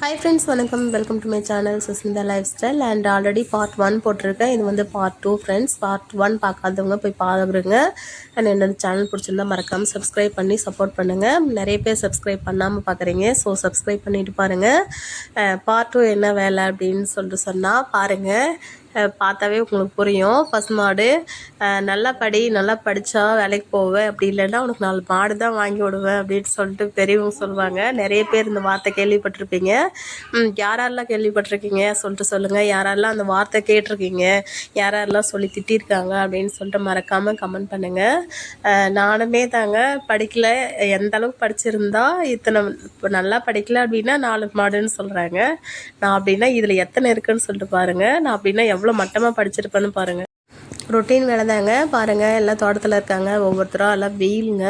Hi friends வணக்கம். Welcome to my channel Sushmita life style and already part one போட்டிருக்கேன். இது வந்து part two friends part one பார்க்காதவங்க போய் பாருங்க. அண்ட் என்னோட சேனல் பிடிச்சிருந்தா மறக்காமல் சப்ஸ்கிரைப் பண்ணி சப்போர்ட் பண்ணுங்கள் நிறைய பேர் சப்ஸ்கிரைப் பண்ணாமல் பார்க்குறீங்க ஸோ சப்ஸ்கிரைப் பண்ணிட்டு பாருங்கள் பார்ட் டூ என்ன வேலை அப்படின்னு சொல்லிட்டு சொன்னால் பாருங்கள் பார்த்தாவே உங்களுக்கு புரியும். பசுமாடு மாடு நல்லா படி நல்லா படித்தா வேலைக்கு போவேன் அப்படி இல்லைன்னா உனக்கு நாலு மாடு தான் வாங்கி விடுவேன் அப்படின்னு சொல்லிட்டு பெரியவங்க சொல்லுவாங்க. நிறைய பேர் இந்த வார்த்தை கேள்விப்பட்டிருப்பீங்க. யாரெல்லாம் கேள்விப்பட்டிருக்கீங்க? சொல்லிட்டு சொல்லுங்கள் யாரெல்லாம் அந்த வார்த்தை கேட்டிருக்கீங்க? யாரெல்லாம் சொல்லி திட்டிருக்காங்க? அப்படின்னு சொல்லிட்டு மறக்காமல் கமெண்ட் பண்ணுங்கள் நானுமே தாங்க படிக்கல. எந்த அளவுக்கு படிச்சிருந்தா இத்தனை இப்போ நல்லா படிக்கல அப்படின்னா நாலு மாடுன்னு சொல்கிறாங்க நான் அப்படின்னா இதில் எத்தனை இருக்குன்னு சொல்லிட்டு பாருங்கள் நான் அப்படின்னா எவ்வளோ மட்டமாக படிச்சிருப்பேன்னு பாருங்கள் ரொட்டீன் வேலை தாங்க. பாருங்கள் எல்லாம் தோட்டத்தில் இருக்காங்க ஒவ்வொருத்தரும் எல்லாம் வெயிலுங்க.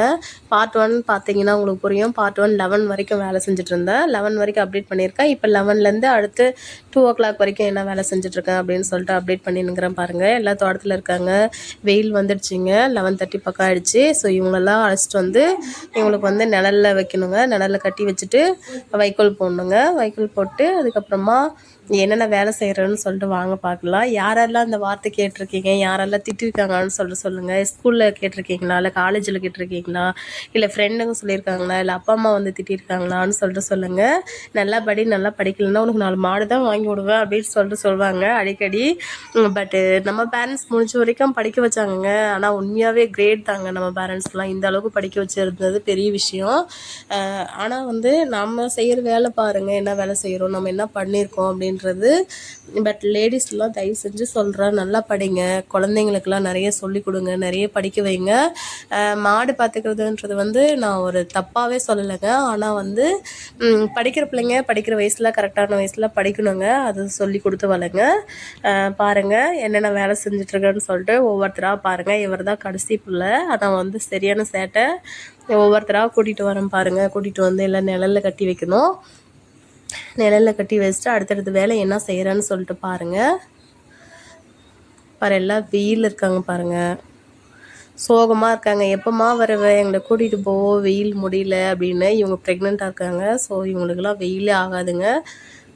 பார்ட் ஒன் பார்த்தீங்கன்னா உங்களுக்கு புரியும். பார்ட் ஒன் லெவன் வரைக்கும் வேலை செஞ்சுட்டு இருந்தேன். லெவன் வரைக்கும் அப்டேட் பண்ணியிருக்கேன். இப்போ லெவன்லேருந்து அடுத்து டூ ஓ கிளாக் வரைக்கும் என்ன வேலை செஞ்சுட்ருக்கேன் அப்படின்னு சொல்லிட்டு அப்டேட் பண்ணினுங்கிறேன் பாருங்கள் எல்லா தோட்டத்தில் இருக்காங்க. வெயில் வந்துடுச்சுங்க. லெவன் தேர்ட்டி பக்கம் ஆகிடுச்சு ஸோ இவங்களெல்லாம் அழைச்சிட்டு வந்து இவங்களுக்கு வந்து நிழல்ல வைக்கணுங்க. நிழலில் கட்டி வச்சுட்டு வைக்கோல் போடணுங்க. வைக்கோல் போட்டு அதுக்கப்புறமா என்னென்ன வேலை செய்கிறேன்னு சொல்லிட்டு வாங்க பார்க்கலாம். யாரெல்லாம் இந்த வார்த்தை கேட்டிருக்கீங்க யாரெல்லாம் திட்டிருக்காங்கன்னு சொல்லிட்டு சொல்லுங்கள் ஸ்கூலில் கேட்டிருக்கீங்களா இல்லை காலேஜில் கேட்டிருக்கீங்களா இல்லை ஃப்ரெண்டுங்க சொல்லியிருக்காங்களா இல்லை அப்பா அம்மா வந்து திட்டிருக்காங்களான்னு சொல்லிட்டு சொல்லுங்கள் நல்லா படி நல்லா படிக்கலைன்னா உனக்கு நாலு மாடு தான் வாங்கி விடுவேன் அப்படின்னு சொல்லிட்டு சொல்லுவாங்க அடிக்கடி. பட்டு நம்ம பேரண்ட்ஸ் முடிஞ்ச வரைக்கும் படிக்க வச்சாங்கங்க. ஆனால் உண்மையாகவே கிரேட் தாங்க நம்ம பேரண்ட்ஸ்லாம் இந்த அளவுக்கு படிக்க வச்சிருந்தது பெரிய விஷயம். ஆனால் வந்து நம்ம செய்கிற வேலை பாருங்கள் என்ன வேலை செய்கிறோம் நம்ம என்ன பண்ணியிருக்கோம் அப்படின்னு அப்படின்றது பட் லேடிஸ்லாம் தயவு செஞ்சு சொல்கிறேன் நல்லா படிங்க. குழந்தைங்களுக்கெல்லாம் நிறைய சொல்லிக் கொடுங்க நிறைய படிக்க வைங்க. மாடு பார்த்துக்கிறதுன்றது வந்து நான் ஒரு தப்பாகவே சொல்லலைங்க. ஆனால் வந்து படிக்கிற பிள்ளைங்க படிக்கிற வயசில் கரெக்டான வயசில் படிக்கணுங்க. அது சொல்லி கொடுத்து வளங்க பாருங்கள் என்னென்ன வேலை செஞ்சிட்ருக்கேன்னு சொல்லிட்டு ஒவ்வொருத்தராக பாருங்கள் இவர் தான் கடைசி பிள்ளை. அதான் வந்து சரியான சேட்டை. ஒவ்வொருத்தராக கூட்டிகிட்டு வரேன் பாருங்கள் கூட்டிகிட்டு வந்து எல்லாம் நிழலில் கட்டி வைக்கணும். நிழலில் கட்டி வச்சுட்டு அடுத்தடுத்த வேலை என்ன செய்கிறேன்னு சொல்லிட்டு பாருங்கள் பாரு எல்லாம் வெயில் இருக்காங்க பாருங்கள் சோகமாக இருக்காங்க. எப்போம்மா வரவ? எங்களை கூட்டிகிட்டு போ. வெயில் முடியல அப்படின்னு இவங்க ப்ரெக்னெண்ட்டாக இருக்காங்க. ஸோ இவங்களுக்கெல்லாம் வெயிலே ஆகாதுங்க.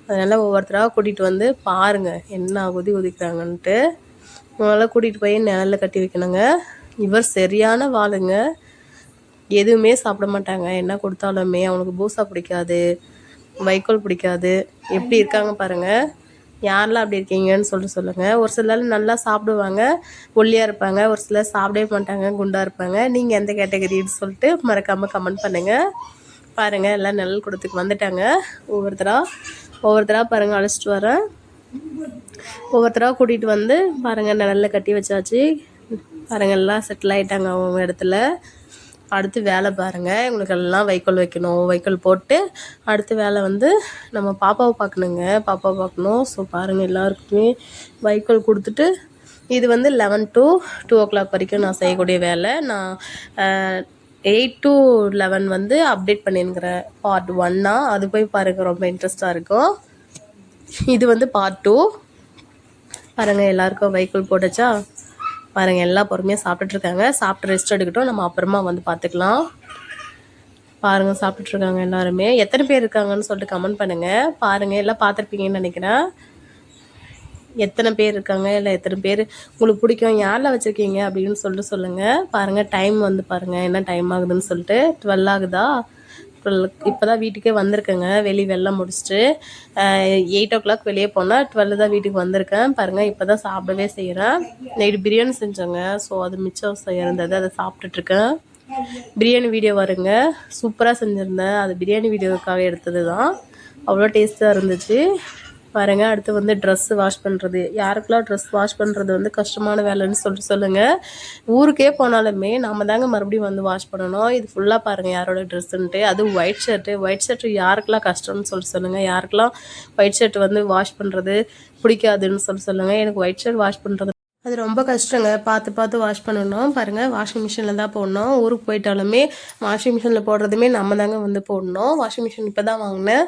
அதனால் ஒவ்வொருத்தராக கூட்டிகிட்டு வந்து பாருங்கள் என்ன உதி உதிக்கிறாங்கன்ட்டு. இவங்களாம் கூட்டிகிட்டு போய் நிழலில் கட்டி வைக்கணுங்க. இவர் சரியான வாளுங்க எதுவுமே சாப்பிட மாட்டாங்க. என்ன கொடுத்தாலுமே அவனுக்கு பூசா பிடிக்காது. வைக்கோல் பிடிக்காது. எப்படி இருக்காங்க பாருங்க. யாரெல்லாம் அப்படி இருக்கீங்கன்னு சொல்லிட்டு சொல்லுங்கள் ஒரு சிலர் நல்லா சாப்பிடுவாங்க ஒல்லியாக இருப்பாங்க. ஒரு சிலர் சாப்பிடவே மாட்டாங்க குண்டாக இருப்பாங்க. நீங்கள் எந்த கேட்டகரின்னு சொல்லிட்டு மறக்காமல் கமெண்ட் பண்ணுங்கள் பாருங்கள் எல்லாம் நெல் குடத்துக்கு வந்துட்டாங்க. ஒவ்வொருத்தராக ஒவ்வொருத்தராக பாருங்கள் அழைச்சிட்டு வரேன். ஒவ்வொருத்தராக கூட்டிகிட்டு வந்து பாருங்கள் நிழலில் கட்டி வச்சாச்சு. பாருங்கள் எல்லாம் செட்டில் ஆகிட்டாங்க அவங்க இடத்துல. அடுத்து வேலை பாருங்கள் இவங்களுக்கு எல்லாம் வைக்கோல் வைக்கணும். வைக்கோல் போட்டு அடுத்து வேலை வந்து நம்ம பாப்பாவை பார்க்கணுங்க. பாப்பாவை பார்க்கணும். ஸோ பாருங்கள் எல்லாருக்குமே வைக்கோல் கொடுத்துட்டு இது வந்து eleven to two o'clock வரைக்கும் நான் செய்யக்கூடிய வேலை. நான் எயிட் டு லெவன் வந்து அப்டேட் பண்ணியிருக்கிறேன் பார்ட் ஒன்னா அது போய் பாருங்கள் ரொம்ப இன்ட்ரெஸ்டாக இருக்கும். இது வந்து பார்ட் டூ பாருங்கள் எல்லாருக்கும் வைக்கோல் போட்டுச்சா? பாருங்கள் எல்லா பொறுமையாக சாப்பிட்டுட்டு இருக்காங்க. சாப்பிட்டு ரெஸ்ட் எடுக்கட்டும். நம்ம அப்புறமா வந்து பார்த்துக்கலாம் பாருங்கள் சாப்பிட்டுட்டு இருக்காங்க எல்லாருமே. எத்தனை பேர் இருக்காங்கன்னு சொல்லிட்டு கமெண்ட் பண்ணுங்கள் பாருங்கள் எல்லாம் பார்த்துருப்பீங்கன்னு நினைக்கிறேன். எத்தனை பேர் இருக்காங்க? இல்லை எத்தனை பேர்? உங்களுக்கு பிடிக்கும். யாரில் வச்சுருக்கீங்க? அப்படின்னு சொல்லிட்டு சொல்லுங்கள் பாருங்கள் டைம் வந்து பாருங்கள் என்ன டைம் ஆகுதுன்னு சொல்லிட்டு. டுவெல் ஆகுதா? டுவெல் இப்போ தான் வீட்டுக்கே வந்திருக்கேங்க. வெளியே வெள்ளம் முடிச்சுட்டு எயிட் ஓ கிளாக் வெளியே போனால் டுவெல் தான் வீட்டுக்கு வந்திருக்கேன். பாருங்கள் இப்போ தான் சாப்பிடவே செய்கிறேன் நைட்டு பிரியாணி செஞ்சோங்க. ஸோ அது மிச்சம் இருந்தது அதை சாப்பிட்டுட்ருக்கேன் பிரியாணி வீடியோ வருங்க. சூப்பராக செஞ்சுருந்தேன். அது பிரியாணி வீடியோவுக்காக எடுத்தது தான் அவ்வளோ டேஸ்ட்டாக இருந்துச்சு. பாருங்கள் அடுத்து வந்து ட்ரெஸ்ஸு வாஷ் பண்ணுறது யாருக்கெல்லாம் ட்ரெஸ் வாஷ் பண்ணுறது வந்து கஷ்டமான வேலைன்னு சொல்லிட்டு சொல்லுங்கள் ஊருக்கே போனாலுமே நாம் தாங்க மறுபடியும் வந்து வாஷ் பண்ணணும். இது ஃபுல்லாக பாருங்கள் யாரோட ட்ரெஸ்ஸுன்ட்டு அது ஒயிட் ஷர்ட்டு ஒயிட் ஷர்ட்டு யாருக்கெல்லாம் கஷ்டம்னு சொல்லிட்டு சொல்லுங்கள் யாருக்கெல்லாம் ஒயிட் ஷர்ட் வந்து வாஷ் பண்ணுறது பிடிக்காதுன்னு சொல்லி சொல்லுங்கள் எனக்கு ஒயிட் ஷர்ட் வாஷ் பண்ணுறது அது ரொம்ப கஷ்டங்க. பார்த்து பார்த்து வாஷ் பண்ணணும். பாருங்கள் வாஷிங் மிஷினில் தான் போடணும். ஊருக்கு போயிட்டாலுமே வாஷிங் மிஷினில் போடுறதுமே நம்ம தாங்க வந்து போடணும். வாஷிங் மிஷின் இப்போ தான் வாங்கினேன்.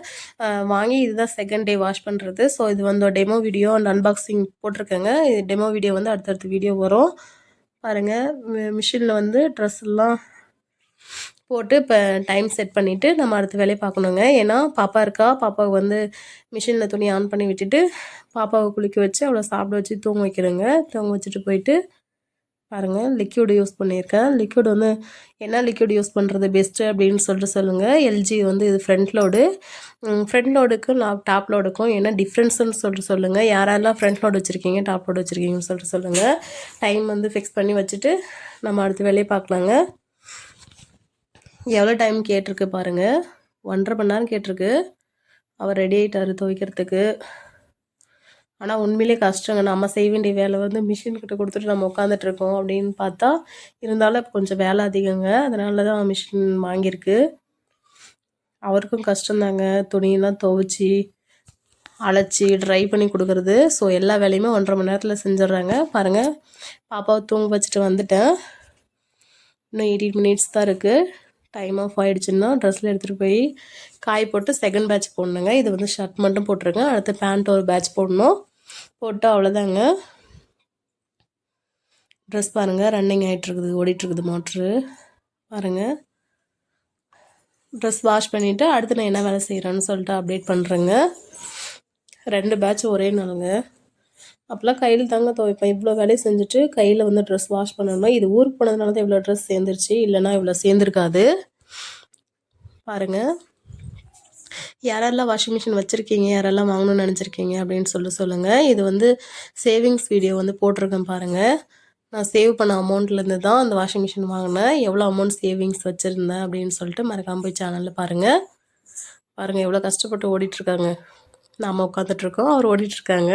வாங்கி இதுதான் செகண்ட் டே வாஷ் பண்ணுறது ஸோ இது வந்து டெமோ வீடியோ அண்ட் அன்பாக்சிங் போட்டிருக்கேங்க. இது டெமோ வீடியோ வந்து அடுத்தடுத்த வீடியோ வரும். பாருங்கள் மிஷினில் வந்து ட்ரெஸ் எல்லாம் போட்டு இப்போ டைம் செட் பண்ணிவிட்டு நம்ம அடுத்த வேலையை பார்க்கணுங்க. ஏன்னா பாப்பா இருக்கா பாப்பாவுக்கு வந்து மிஷினில் துணி ஆன் பண்ணி விட்டுட்டு பாப்பாவை குளிக்க வச்சு அவளை சாப்பிட வச்சு தூங்க வைக்கிறேங்க. தூங்க வச்சுட்டு போயிட்டு பாருங்கள் லிக்யூடு யூஸ் பண்ணியிருக்கேன். லிக்யூடு வந்து என்ன லிக்யூடு யூஸ் பண்ணுறது பெஸ்ட்டு அப்படின்னு சொல்லிட்டு சொல்லுங்கள் எல்ஜி வந்து இது ஃப்ரண்ட் லோடு ஃப்ரண்ட் லோடுக்கும் டாப் லோடுக்கும் என்ன டிஃப்ரென்ஸ்னு சொல்லிட்டு சொல்லுங்கள் யாரெல்லாம் ஃப்ரண்ட் லோடு வச்சுருக்கீங்க டாப் லோடு வச்சுருக்கீங்கன்னு சொல்லிட்டு சொல்லுங்கள் டைம் வந்து ஃபிக்ஸ் பண்ணி வச்சுட்டு நம்ம அடுத்த வேலையை பார்க்கலாங்க. எவ்வளோ டைம் கேட்டிருக்கு பாருங்கள் ஒன்றரை மணி நேரம் கேட்டிருக்கு. அவர் ரெடி ஆகிட்டார் துவைக்கிறதுக்கு. ஆனால் உண்மையிலே கஷ்டங்க. நம்ம செய்ய வேண்டிய வேலை வந்து மிஷின் கிட்ட கொடுத்துட்டு நம்ம உட்காந்துட்டு இருக்கோம் அப்படின்னு பார்த்தா இருந்தாலும் கொஞ்சம் வேலை அதிகங்க. அதனால தான் மிஷின் வாங்கியிருக்கு. அவருக்கும் கஷ்டந்தாங்க. துணியெல்லாம் துவைச்சி அழைச்சி ட்ரை பண்ணி கொடுக்குறது. ஸோ எல்லா வேலையுமே ஒன்றரை மணி நேரத்தில் செஞ்சிடுறாங்க. பாருங்கள் பாப்பாவை தூங்க வச்சுட்டு வந்துட்டேன். இன்னும் எயிட்டீன் மினிட்ஸ் தான் இருக்குது டைம் ஆஃப் ஆகிடுச்சுன்னா ட்ரெஸ்ஸில் எடுத்துகிட்டு போய் காய் போட்டு செகண்ட் பேட்ச் போடணுங்க. இது வந்து ஷர்ட் மட்டும் போட்டிருக்கேன் அடுத்து பேண்ட் ஒரு பேட்ச் போடணும். போட்டு அவ்வளோதாங்க ட்ரெஸ் பாருங்கள் ரன்னிங் ஆகிட்டுருக்குது ஓடிட்டுருக்குது மோட்ரு பாருங்கள் ட்ரெஸ் வாஷ் பண்ணிவிட்டு அடுத்து நான் என்ன வேலை செய்கிறேன்னு சொல்லிட்டு அப்டேட் பண்ணுறேங்க ரெண்டு பேட்ச் ஒரே நாளுங்க. அப்போல்லாம் கையில் தாங்க துவைப்பேன். இவ்வளோ வேலையை செஞ்சுட்டு கையில் வந்து ட்ரெஸ் வாஷ் பண்ணணும் இது ஊருக்கு போனதுனால தான் இவ்வளோ ட்ரெஸ் சேர்ந்துருச்சு. இல்லைனா இவ்வளோ சேர்ந்துருக்காது. பாருங்கள் யாரெல்லாம் வாஷிங் மிஷின் வச்சுருக்கீங்க யாரெல்லாம் வாங்கணும்னு நினச்சிருக்கீங்க அப்படின்னு சொல்லி சொல்லுங்கள் இது வந்து சேவிங்ஸ் வீடியோ வந்து போட்டிருக்கேன் பாருங்கள் நான் சேவ் பண்ண அமௌண்ட்லேருந்து தான் அந்த வாஷிங் மிஷின் வாங்கினேன். எவ்வளோ அமௌண்ட் சேவிங்ஸ் வச்சுருந்தேன் அப்படின்னு சொல்லிட்டு மறக்காமல் போய் சேனலில் பாருங்கள் பாருங்கள் எவ்வளோ கஷ்டப்பட்டு ஓடிட்டுருக்காங்க நாம் உட்காந்துட்ருக்கோம் அவர் ஓடிட்டுருக்காங்க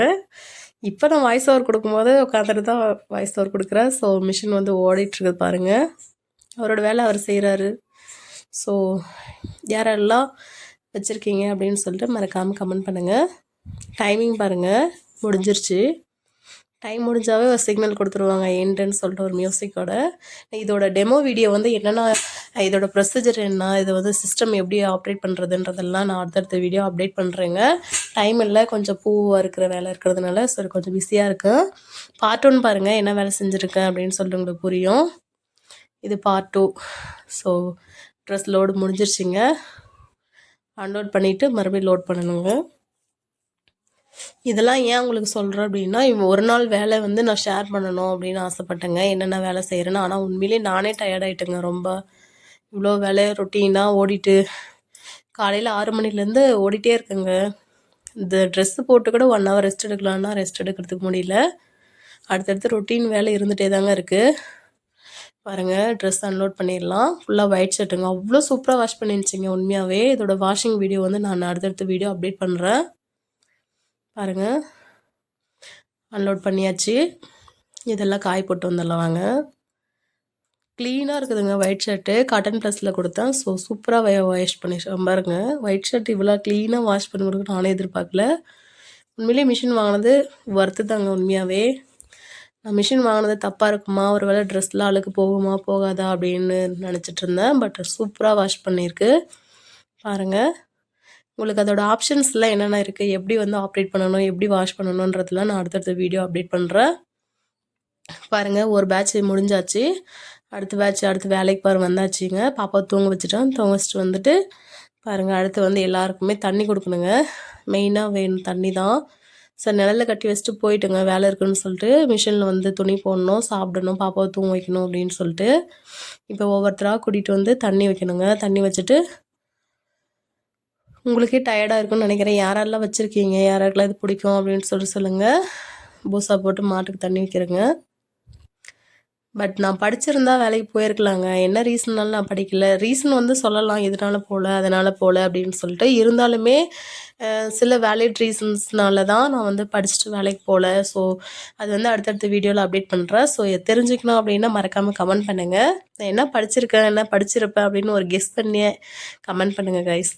இப்போ நான் வாய்ஸ் ஓவர் கொடுக்கும்போது உட்காந்துட்டு தான் வாய்ஸ் ஓவர் கொடுக்குறேன் ஸோ மிஷின் வந்து ஓடிட்டுருக்குது பாருங்கள் அவரோட வேலை அவர் செய்கிறாரு ஸோ யாரெல்லாம் வச்சுருக்கீங்க அப்படின்னு சொல்லிட்டு மறக்காமல் கமெண்ட் பண்ணுங்கள் டைமிங் பாருங்கள் முடிஞ்சிருச்சு. டைம் முடிஞ்சாவே ஒரு சிக்னல் கொடுத்துருவாங்க எண்டுன்னு சொல்லிட்டு ஒரு மியூசிக்கோட இதோட டெமோ வீடியோ வந்து என்னென்னா இதோட ப்ரொசீஜர் என்ன இதை வந்து சிஸ்டம் எப்படி ஆப்ரேட் பண்ணுறதுன்றதெல்லாம் நான் அடுத்தடுத்த வீடியோ அப்டேட் பண்ணுறேங்க டைம் இல்லை கொஞ்சம் பூவாக இருக்கிற வேலை இருக்கிறதுனால சரி கொஞ்சம் பிஸியாக இருக்கும் பார்ட் ஒன் பாருங்கள் என்ன வேலை செஞ்சுருக்கேன் அப்படின்னு சொல்லிட்டு உங்களுக்கு புரியும். இது part two so dress load முடிஞ்சிருச்சுங்க. Unload பண்ணிவிட்டு மறுபடியும் லோட் பண்ணணுங்க. இதெல்லாம் ஏன் உங்களுக்கு சொல்கிறேன் அப்படின்னா இவன் ஒரு நாள் வேலை வந்து நான் ஷேர் பண்ணணும் அப்படின்னு ஆசைப்பட்டேங்க. என்னென்ன வேலை செய்கிறேன்னு ஆனால் உண்மையிலே நானே டயர்ட் ஆகிட்டேங்க ரொம்ப இவ்வளோ வேலை ரொட்டீனாக ஓடிட்டு காலையில் ஆறு மணிலேருந்து ஓடிட்டே இருக்குங்க. இந்த ட்ரெஸ்ஸு போட்டு கூட ஒன் ஹவர் ரெஸ்ட் எடுக்கலான்னா ரெஸ்ட் எடுக்கிறதுக்கு முடியல. அடுத்தடுத்து ரொட்டீன் வேலை இருந்துகிட்டே தாங்க இருக்குது பாருங்கள் ட்ரெஸ் அன்லோட் பண்ணிடலாம். ஃபுல்லாக ஒயிட் ஷர்ட்டுங்க அவ்வளோ சூப்பராக வாஷ் பண்ணிருந்துச்சிங்க உண்மையாகவே இதோட வாஷிங் வீடியோ வந்து நான் அடுத்தடுத்த வீடியோ அப்டேட் பண்ணுறேன் பாருங்கள் அன்லோட் பண்ணியாச்சு. இதெல்லாம் காய் போட்டு வந்துடலாம் வாங்க. க்ளீனாக இருக்குதுங்க ஒயிட் ஷர்ட்டு காட்டன் ப்ளஸில் கொடுத்தேன். ஸோ சூப்பராக வாஷ் பண்ணி பாருங்க. ஒயிட் ஷர்ட் இவ்வளோ க்ளீனாக வாஷ் பண்ணி கொடுக்க நானே எதிர்பார்க்கல. உண்மையிலே மிஷின் வாங்கினது ஒர்த்து தாங்க உண்மையாகவே நான் மிஷின் வாங்கினது தப்பாக இருக்குமா? ஒரு வேளை ட்ரெஸ்லாம் அழுக்கு போகுமா? போகாதா? அப்படின்னு நினச்சிட்டு இருந்தேன். பட் சூப்பராக வாஷ் பண்ணியிருக்கு. பாருங்கள் உங்களுக்கு அதோட ஆப்ஷன்ஸ்லாம் என்னென்ன இருக்குது எப்படி வந்து ஆப்ரேட் பண்ணணும்? எப்படி வாஷ் பண்ணணுன்றதுலாம் நான் அடுத்தடுத்த வீடியோ அப்டேட் பண்ணுறேன் பாருங்கள் ஒரு பேட்ச் முடிஞ்சாச்சு. அடுத்த பேட்ச் அடுத்து வேலைக்கு பாரு வந்தாச்சுங்க. பாப்பா தூங்க வச்சுட்டோம் தூங்க வச்சுட்டு வந்துட்டு பாருங்கள் அடுத்து வந்து எல்லாருக்குமே தண்ணி கொடுக்கணுங்க. மெயினாக வேணும் தண்ணி தான். சார் நிழலில் கட்டி வச்சுட்டு போயிட்டுங்க. வேலை இருக்குன்னு சொல்லிட்டு மிஷினில் வந்து துணி போடணும் சாப்பிடணும் பாப்பாவை தூங்க வைக்கணும் அப்படின்னு சொல்லிட்டு இப்போ ஒவ்வொருத்தராக கூட்டிகிட்டு வந்து தண்ணி வைக்கணுங்க. தண்ணி வச்சுட்டு உங்களுக்கே டயர்டாக இருக்கும்னு நினைக்கிறேன். யாரெல்லாம் வச்சுருக்கீங்க? யாராருக்கெல்லாம் இது பிடிக்கும் அப்படின்னு சொல்லி சொல்லுங்கள் பூசா போட்டு மாட்டுக்கு தண்ணி வைக்கிறேங்க. பட் நான் படிச்சிருந்தா வேலைக்கு போயிருக்கலாங்க. என்ன ரீசன்னாலும் நான் படிக்கல. ரீசன் வந்து சொல்லலாம். எதனால போகல அதனால் போகல அப்படின்னு சொல்லிட்டு. இருந்தாலுமே சில வேலிட் ரீசன்ஸ்னால தான் நான் வந்து படிச்சுட்டு வேலைக்கு போகல ஸோ அது வந்து அடுத்தடுத்த வீடியோவில் அப்டேட் பண்ணுறேன் ஸோ தெரிஞ்சுக்கணும் அப்படின்னா மறக்காமல் கமெண்ட் பண்ணுங்கள் நான் என்ன படிச்சிருக்கேன் என்ன படிச்சிருப்பேன் அப்படின்னு ஒரு கெஸ் பண்ணியே கமெண்ட் பண்ணுங்கள் கைஸ்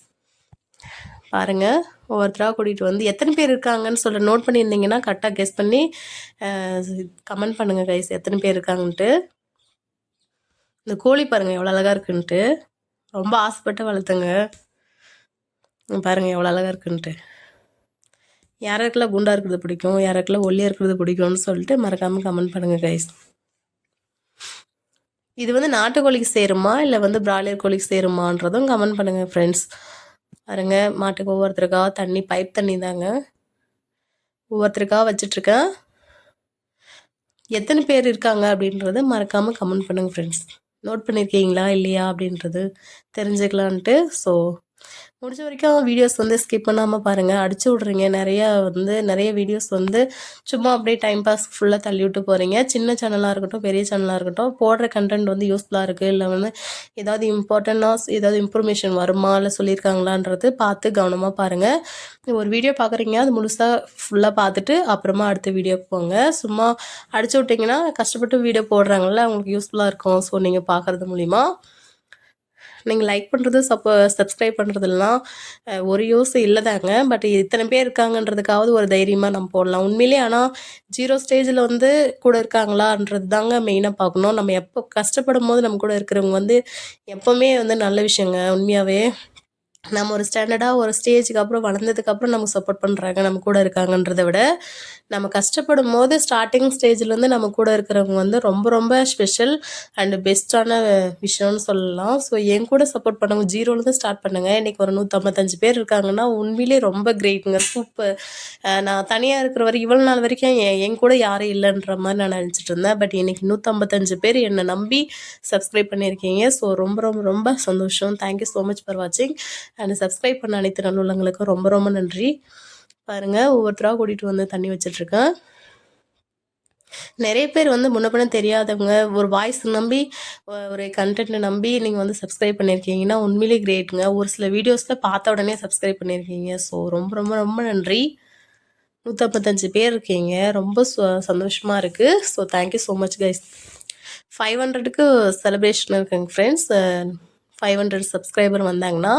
பாருங்கள் ஒவ்வொருத்தராக கூட்டிகிட்டு வந்து எத்தனை பேர் இருக்காங்கன்னு சொல்ல நோட் பண்ணியிருந்தீங்கன்னா கரெக்டாக கெஸ் பண்ணி கமெண்ட் பண்ணுங்கள் கைஸ் எத்தனை பேர் இருக்காங்கன்ட்டு. இந்த கோழி பாருங்கள் எவ்வளோ அழகாக இருக்குன்ட்டு. ரொம்ப ஆசைப்பட்டு வளர்த்துங்க. பாருங்கள் எவ்வளோ அழகாக இருக்குன்ட்டு. யாருக்கெல்லாம் குண்டாக இருக்கிறது பிடிக்கும் யாருக்கெல்லாம் ஒல்லியாக இருக்கிறது பிடிக்கும்னு சொல்லிட்டு மறக்காமல் கமெண்ட் பண்ணுங்கள் கைஸ் இது வந்து நாட்டுக்கோழிக்கு சேருமா இல்லை வந்து பிராய்லர் கோழிக்கு சேருமான்றதும் கமெண்ட் பண்ணுங்கள் ஃப்ரெண்ட்ஸ் பாருங்க மாட்டுக்கு ஒவ்வொருத்தருக்கா தண்ணி பைப் தண்ணி தாங்க. ஒவ்வொருத்தருக்கா வச்சிட்ருக்கேன் எத்தனை பேர் இருக்காங்க அப்படின்றத மறக்காமல் கமெண்ட் பண்ணுங்கள் ஃப்ரெண்ட்ஸ் நோட் பண்ணியிருக்கீங்களா இல்லையா அப்படின்றது தெரிஞ்சுக்கலான்ட்டு ஸோ முடிஞ்ச வரைக்கும் வீடியோஸ் வந்து ஸ்கிப் பண்ணாமல் பாருங்கள் அடிச்சு விட்றீங்க. நிறையா வந்து நிறைய வீடியோஸ் வந்து சும்மா அப்படியே டைம் பாஸ் ஃபுல்லாக தள்ளி விட்டு போகிறீங்க சின்ன சேனலாக இருக்கட்டும் பெரிய சேனலாக இருக்கட்டும் போடுற கண்டென்ட் வந்து யூஸ்ஃபுல்லாக இருக்குது இல்லை வந்து ஏதாவது இம்பார்ட்டண்ட்டாக ஏதாவது இன்ஃபர்மேஷன் வருமா? இல்லை சொல்லியிருக்காங்களான்றது பார்த்து கவனமாக பாருங்கள் ஒரு வீடியோ பார்க்குறீங்க அது முழுசாக ஃபுல்லாக பார்த்துட்டு அப்புறமா அடுத்த வீடியோ போங்க. சும்மா அடிச்சு விட்டிங்கன்னா கஷ்டப்பட்டு வீடியோ போடுறாங்கல்ல அவங்களுக்கு யூஸ்ஃபுல்லாக இருக்கும். ஸோ நீங்கள் பார்க்குறது மூலிமா நீங்கள் லைக் பண்ணுறது சப்போ சப்ஸ்கிரைப் பண்ணுறதுலாம் ஒரு யூஸ் இல்லை தாங்க. பட் இத்தனை பேர் இருக்காங்கன்றதுக்காவது ஒரு தைரியமாக நம்ம போடலாம். உண்மையிலே ஆனால் ஜீரோ ஸ்டேஜில் வந்து கூட இருக்காங்களான்றது தாங்க மெயினாக பார்க்கணும். நம்ம எப்போ கஷ்டப்படும் போது நம்ம கூட இருக்கிறவங்க வந்து எப்போவுமே வந்து நல்ல விஷயங்க உண்மையாகவே நம்ம ஒரு ஸ்டாண்டர்டாக ஒரு ஸ்டேஜுக்கு அப்புறம் வளர்ந்ததுக்கப்புறம் நமக்கு சப்போர்ட் பண்ணுறாங்க நம்ம கூட இருக்காங்கன்றதை விட நம்ம கஷ்டப்படும் போது ஸ்டார்டிங் ஸ்டேஜ்லேருந்து நம்ம கூட இருக்கிறவங்க வந்து ரொம்ப ரொம்ப ஸ்பெஷல் அண்டு பெஸ்ட்டான விஷயம்னு சொல்லலாம். ஸோ என் கூட சப்போர்ட் பண்ணவங்க ஜீரோலேருந்து ஸ்டார்ட் பண்ணுங்கள் இன்றைக்கி ஒரு நூற்றம்பத்தஞ்சு பேர் இருக்காங்கன்னா உண்மையிலே ரொம்ப கிரேட்டுங்க சூப்பர் நான் தனியாக இருக்கிற வரை இவ்வளோ நாள் வரைக்கும் என் கூட யாரும் இல்லைன்ற மாதிரி நான் நினச்சிட்டு இருந்தேன். பட் இன்றைக்கி நூற்றம்பத்தஞ்சு பேர் என்னை நம்பி சப்ஸ்கிரைப் பண்ணியிருக்கீங்க. ஸோ ரொம்ப ரொம்ப ரொம்ப சந்தோஷம். Thank you so much for வாட்சிங் அண்ட் சப்ஸ்கிரைப் பண்ண அனைத்து நல்லுள்ளங்களுக்கும் ரொம்ப ரொம்ப நன்றி. பாருங்கள் ஒவ்வொருத்தராக கூட்டிகிட்டு வந்து தண்ணி வச்சிட்ருக்கேன் நிறைய பேர் வந்து முன்ன பின்ன தெரியாதவங்க ஒரு வாய்ஸ் நம்பி ஒரு கண்டென்ட்டை நம்பி நீங்கள் வந்து சப்ஸ்கிரைப் பண்ணியிருக்கீங்கன்னா உண்மையிலே கிரேட்டுங்க ஒரு சில வீடியோஸில் பார்த்த உடனே சப்ஸ்கிரைப் பண்ணியிருக்கீங்க ஸோ ரொம்ப ரொம்ப ரொம்ப நன்றி. நூற்றம்பத்தஞ்சு பேர் இருக்கீங்க. ரொம்ப சந்தோஷமாக இருக்குது so thank you so much guys five ஹண்ட்ரடுக்கு செலிப்ரேஷன் இருக்குங்க ஃப்ரெண்ட்ஸ் ஃபைவ் ஹண்ட்ரட் சப்ஸ்கிரைபர் வந்தாங்கன்னா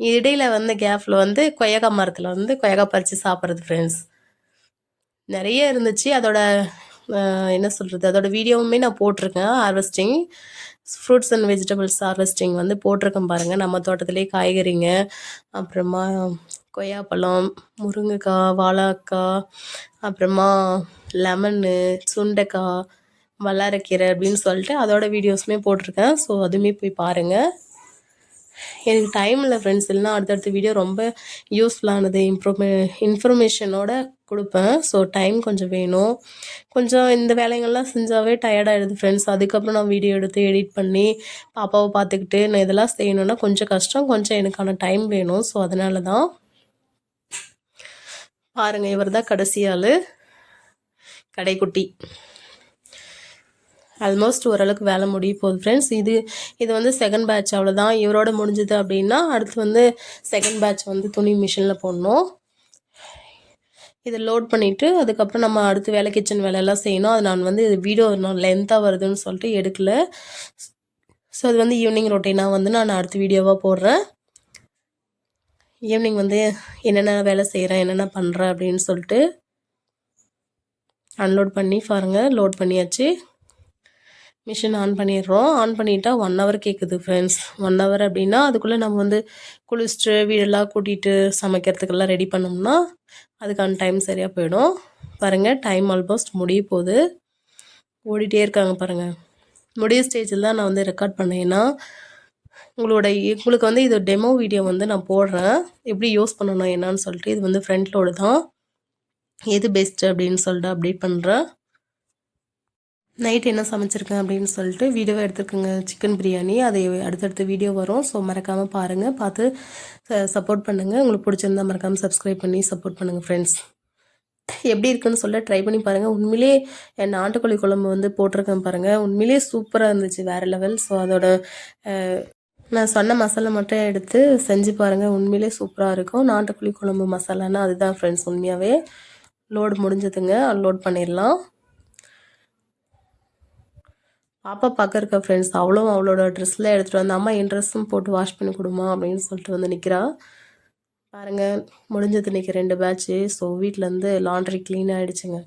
இடையில வந்து கேப்பில் வந்து கொய்யாக்கா மரத்தில் வந்து கொய்யாக்கா பறித்து சாப்பிட்றது ஃப்ரெண்ட்ஸ் நிறைய இருந்துச்சு. அதோட என்ன சொல்கிறது அதோட வீடியோவுமே நான் போட்டிருக்கேன். Harvesting fruits and vegetables harvesting வந்து போட்டிருக்கேன் பாருங்கள் நம்ம தோட்டத்திலே காய்கறிங்க அப்புறமா கொய்யாப்பழம் முருங்கைக்காய் வாழைக்காய் அப்புறமா லெமனு சுண்டைக்காய் வல்லாரக்கீரை அப்படின்னு சொல்லிட்டு அதோட வீடியோஸுமே போட்டிருக்கேன். ஸோ அதுவுமே போய் பாருங்கள் எனக்கு டைம் இல்லை ஃப்ரெண்ட்ஸ் இல்லைனா அடுத்தடுத்த வீடியோ ரொம்ப யூஸ்ஃபுல்லானது இம்ப்ரூவ்மே இன்ஃபர்மேஷனோட கொடுப்பேன். ஸோ டைம் கொஞ்சம் வேணும். கொஞ்சம் இந்த வேலைங்கள்லாம் செஞ்சாவே டயர்டாகிடுது ஃப்ரெண்ட்ஸ் அதுக்கப்புறம் நான் வீடியோ எடுத்து எடிட் பண்ணி பாப்பாவை பார்த்துக்கிட்டு நான் இதெல்லாம் செய்யணுன்னா கொஞ்சம் கஷ்டம். கொஞ்சம் எனக்கான டைம் வேணும். ஸோ அதனால தான் பாருங்கள் இவர் தான் கடைசி ஆள். கடைக்குட்டி. ஆல்மோஸ்ட் ஓரளவுக்கு வேலை முடிய போகுது ஃப்ரெண்ட்ஸ் இது இது வந்து செகண்ட் பேட்ச் அவ்வளோதான் இவரோட முடிஞ்சது அப்படின்னா அடுத்து வந்து செகண்ட் பேட்ச் வந்து துணி மிஷினில் போடணும். இதை லோட் பண்ணிவிட்டு அதுக்கப்புறம் நம்ம அடுத்து வேலை கிச்சன் வேலையெல்லாம் செய்யணும். அது நான் வந்து இது வீடியோ நான் லென்த்தாக வருதுன்னு சொல்லிட்டு எடுக்கல. ஸோ அது வந்து ஈவினிங் ரொட்டீனாக வந்து நான் அடுத்த வீடியோவாக போடுறேன். ஈவினிங் வந்து என்னென்ன வேலை செய்கிறேன் என்னென்ன பண்ணுறேன் அப்படின்னு சொல்லிட்டு அன்லோட் பண்ணி பாருங்கள் லோட் பண்ணியாச்சு. மிஷின் ஆன் பண்ணிடுறோம். ஆன் பண்ணிட்டா ஒன் ஹவர் கேட்குது ஃப்ரெண்ட்ஸ் ஒன் ஹவர் அப்படின்னா அதுக்குள்ளே நம்ம வந்து குளிச்சுட்டு வீடெல்லாம் கூட்டிகிட்டு சமைக்கிறதுக்கெல்லாம் ரெடி பண்ணோம்னா அதுக்கான டைம் சரியாக போயிடும். பாருங்கள் டைம் ஆல்மோஸ்ட் முடிய போகுது. ஓடிட்டே இருக்காங்க பாருங்கள் முடிய ஸ்டேஜில் தான் நான் வந்து ரெக்கார்ட் பண்ணேன்னா உங்களோட உங்களுக்கு வந்து இது டெமோ வீடியோ வந்து நான் போடுறேன். எப்படி யூஸ் பண்ணணும் என்னான்னு சொல்லிட்டு இது வந்து ஃப்ரண்ட் லோடு தான். எது பெஸ்ட்டு அப்படின்னு சொல்லிட்டு அப்டேட் பண்ணுறேன் நைட் என்ன சமைச்சிருக்கேன் அப்படின்னு சொல்லிட்டு வீடியோவை எடுத்துருக்குங்க. சிக்கன் பிரியாணி. அதை அடுத்தடுத்த வீடியோ வரும். ஸோ மறக்காமல் பாருங்கள் பார்த்து சப்போர்ட் பண்ணுங்கள் உங்களுக்கு பிடிச்சிருந்தா மறக்காமல் சப்ஸ்கிரைப் பண்ணி சப்போர்ட் பண்ணுங்கள் ஃப்ரெண்ட்ஸ் எப்படி இருக்குன்னு சொல்ல ட்ரை பண்ணி பாருங்கள் உண்மையிலே என் நாட்டுக்கோழி குழம்பு வந்து போட்டிருக்கேன் பாருங்கள் உண்மையிலே சூப்பராக இருந்துச்சு வேறு லெவல் ஸோ அதோட நான் சொன்ன மசாலா மட்டும் எடுத்து செஞ்சு பாருங்கள் உண்மையிலே சூப்பராக இருக்கும். நாட்டுக்கோழி குழம்பு மசாலான்னா அதுதான் ஃப்ரெண்ட்ஸ் உண்மையாகவே லோடு முடிஞ்சதுங்க. அன்லோட் பண்ணிடலாம். பாப்பா பார்க்க இருக்க ஃப்ரெண்ட்ஸ் அவ்வளோ அவளோட ட்ரெஸ்லாம் எடுத்துகிட்டு வந்து அம்மா என் ட்ரெஸ்ஸும் போட்டு வாஷ் பண்ணி கொடுமா அப்படின்னு சொல்லிட்டு வந்து நிற்கிறான் பாருங்கள் முடிஞ்சது இன்றைக்கி ரெண்டு பேட்ச்சு ஸோ வீட்டிலேருந்து லாண்ட்ரி க்ளீன் ஆகிடுச்சுங்க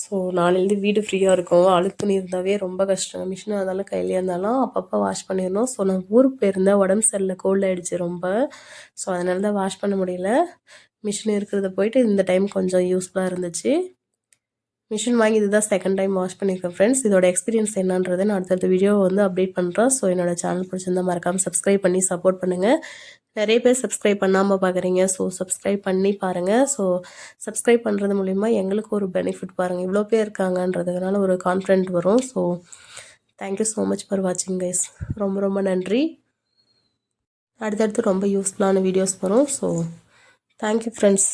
ஸோ நாளையிலேருந்து வீடு ஃப்ரீயாக இருக்கும். அழுக்கு துணி இருந்தாவே ரொம்ப கஷ்டம் மிஷினாக இருந்தாலும் கையிலே இருந்தாலும் அப்பப்போ வாஷ் பண்ணிடணும். ஸோ நான் ஊருக்கு போயிருந்தேன். உடம்பு சரியில்லை. கோல்ட் ஆகிடுச்சு ரொம்ப. ஸோ அதனால தான் வாஷ் பண்ண முடியல. மிஷின் இருக்கிறத போயிட்டு இந்த டைம் கொஞ்சம் யூஸ்ஃபுல்லாக இருந்துச்சு. மிஷின் வாங்கி இதுதான் செகண்ட் டைம் வாஷ் பண்ணியிருக்கேன் ஃப்ரெண்ட்ஸ் இதோட எக்ஸ்பீரியன்ஸ் என்னன்றதை நான் அடுத்தடுத்த வீடியோ வந்து அப்டேட் பண்ணுறேன் ஸோ என்னோட சேனல் பிடிச்சிருந்தா மறக்காமல் சப்ஸ்கிரைப் பண்ணி சப்போர்ட் பண்ணுங்கள் நிறைய பேர் சப்ஸ்கிரைப் பண்ணாமல் பார்க்குறீங்க ஸோ சப்ஸ்கிரைப் பண்ணி பாருங்கள் ஸோ சப்ஸ்கிரைப் பண்ணுறது மூலிமா எங்களுக்கு ஒரு பெனிஃபிட் பாருங்கள் இவ்வளோ பேர் இருக்காங்கன்றதுனால ஒரு கான்ஃபிடென்ட் வரும். So thank you so much for வாட்சிங் கைஸ் ரொம்ப ரொம்ப நன்றி. அடுத்தடுத்து ரொம்ப யூஸ்ஃபுல்லான வீடியோஸ் வரும். So thank you friends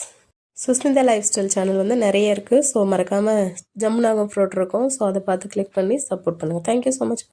Sushmita life style channel வந்து நிறைய இருக்குது ஸோ மறக்காமல் ஜமுனாகம் ஃப்ரோட் இருக்கும். ஸோ அதை பார்த்து கிளிக் பண்ணி சப்போர்ட் பண்ணுங்கள் தேங்க்யூ ஸோ மச்